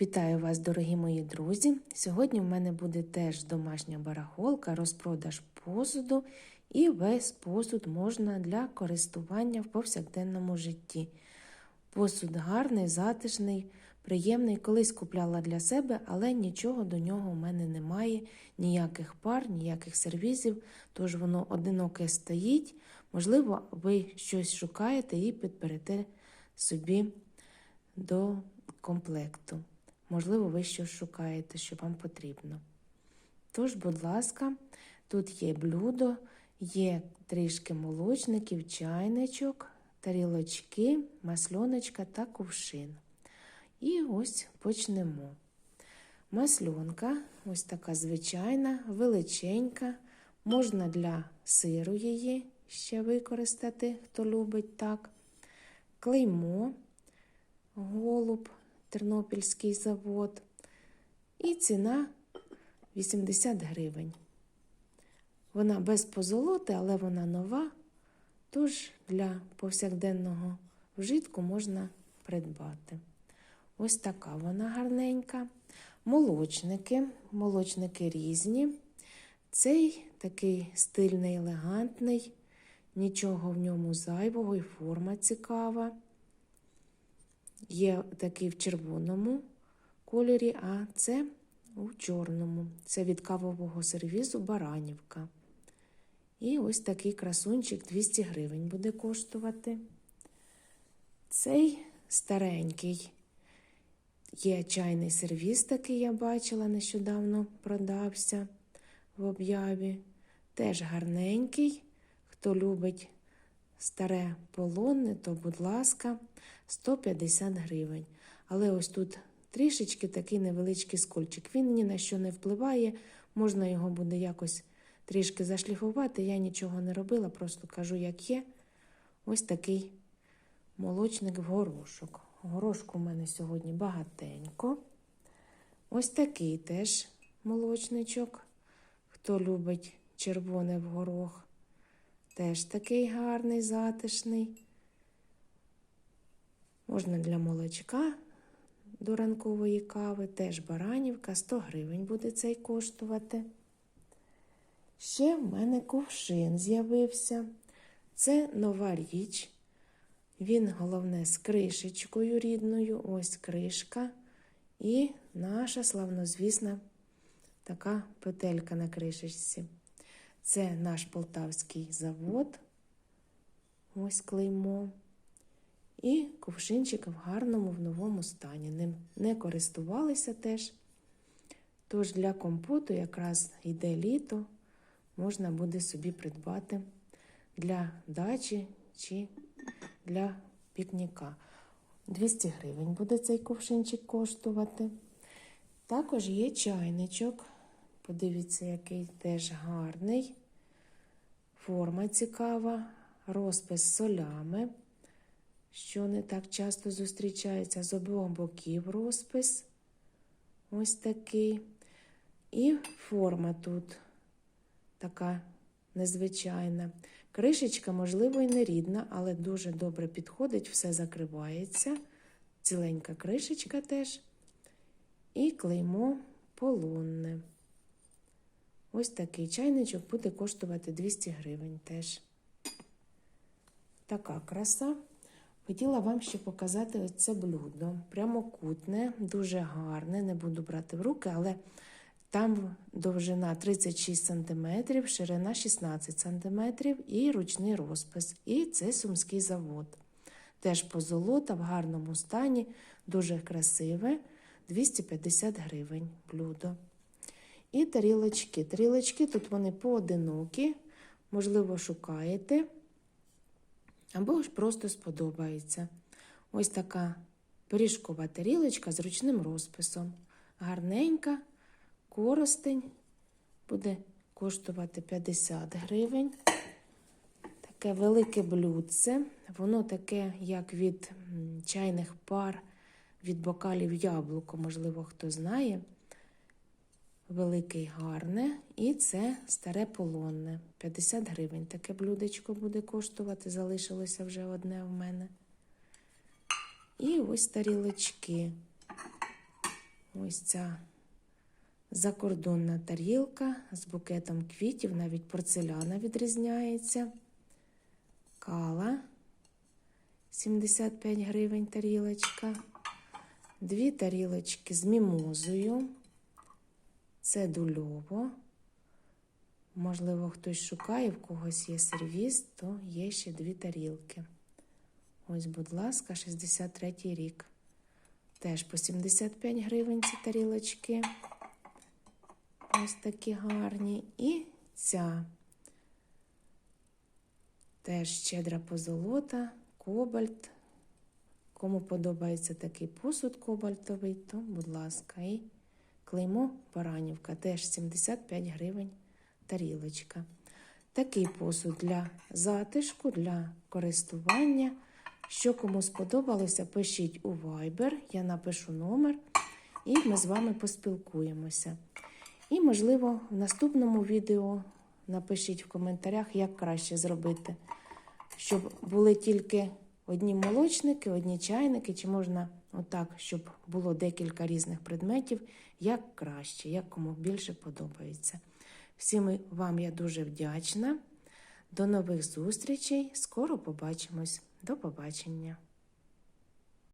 Вітаю вас, дорогі мої друзі! Сьогодні в мене буде теж домашня барахолка, розпродаж посуду, і весь посуд можна для користування в повсякденному житті. Посуд гарний, затишний, приємний. Колись купляла для себе, але нічого до нього в мене немає, ніяких пар, ніяких сервізів, тож воно одиноке стоїть. Можливо, ви щось шукаєте і підберете собі до комплекту. Можливо, ви щось шукаєте, що вам потрібно. Тож, будь ласка, тут є блюдо, є трішки молочників, чайничок, тарілочки, масльоночка та кувшин. І ось почнемо. Масльонка, ось така звичайна, величенька. Можна для сиру її ще використати, хто любить так. Клеймо, голуб, Тернопільський завод. І ціна 80 гривень. Вона без позолоти, але вона нова, тож для повсякденного вжитку можна придбати. Ось така вона гарненька. Молочники, молочники різні. Цей такий стильний, елегантний, нічого в ньому зайвого і форма цікава. Є такий в червоному кольорі, а це у чорному. Це від кавового сервізу Баранівка. І ось такий красунчик 200 гривень буде коштувати. Цей старенький. Є чайний сервіз, такий я бачила, нещодавно продався в об'яві. Теж гарненький. Хто любить старе полонне, то, будь ласка, 150 гривень. Але ось тут трішечки такий невеличкий скольчик. Він ні на що не впливає, можна його буде якось трішки зашліфувати. Я нічого не робила, просто кажу, як є. Ось такий молочник в горошок. Горошку у мене сьогодні багатенько. Ось такий теж молочничок. Хто любить червоне в горох, теж такий гарний, затишний. Можна для молочка до ранкової кави, теж баранівка, 100 гривень буде цей коштувати. Ще в мене кувшин з'явився. Це нова річ. Він, головне, з кришечкою рідною, ось кришка. І наша славнозвісна така петелька на кришечці. Це наш полтавський завод. Ось клеймо. І кувшинчик в гарному, в новому стані. Ним не користувалися теж. Тож для компоту якраз йде літо, можна буде собі придбати для дачі чи для пікніка. 200 гривень буде цей кувшинчик коштувати. Також є чайничок. Подивіться, який теж гарний. Форма цікава, розпис солями що не так часто зустрічається з обох боків розпис. Ось такий. І форма тут така незвичайна. Кришечка, можливо, і не рідна, але дуже добре підходить, все закривається. Ціленька кришечка теж. І клеймо полонне. Ось такий чайничок буде коштувати 200 гривень теж. Така краса. Хотіла вам ще показати ось це блюдо. Прямокутне, дуже гарне, не буду брати в руки, але там довжина 36 см, ширина 16 см і ручний розпис. І це сумський завод. Теж позолота в гарному стані, дуже красиве, 250 гривень блюдо. І тарілочки. Тарілочки тут вони поодинокі, можливо, шукаєте або ж просто сподобається. Ось така пиріжкова тарілочка з ручним розписом. Гарненька, коростень буде коштувати 50 гривень. Таке велике блюдце. Воно таке, як від чайних пар, від бокалів яблуко, можливо, хто знає. Великий гарне, і це старе полонне. 50 гривень. Таке блюдечко буде коштувати, залишилося вже одне в мене. І ось тарілочки. Ось ця закордонна тарілка з букетом квітів, навіть порцеляна відрізняється. Кала 75 гривень тарілочка. Дві тарілочки з мімозою. Це дульово. Можливо, хтось шукає, в когось є сервіс, то є ще дві тарілки. Ось, будь ласка, 63 рік. Теж по 75 гривень ці тарілочки. Ось такі гарні. І ця теж щедра позолота, кобальт. Кому подобається такий посуд кобальтовий, то, будь ласка, і клеймо Баранівка, теж 75 гривень тарілочка. Такий посуд для затишку, для користування. Що кому сподобалося, пишіть у Viber, я напишу номер, і ми з вами поспілкуємося. І, можливо, в наступному відео напишіть в коментарях, як краще зробити, щоб були тільки одні молочники, одні чайники, чи можна отак, щоб було декілька різних предметів, як краще, як кому більше подобається. Всім вам я дуже вдячна. До нових зустрічей. Скоро побачимось. До побачення.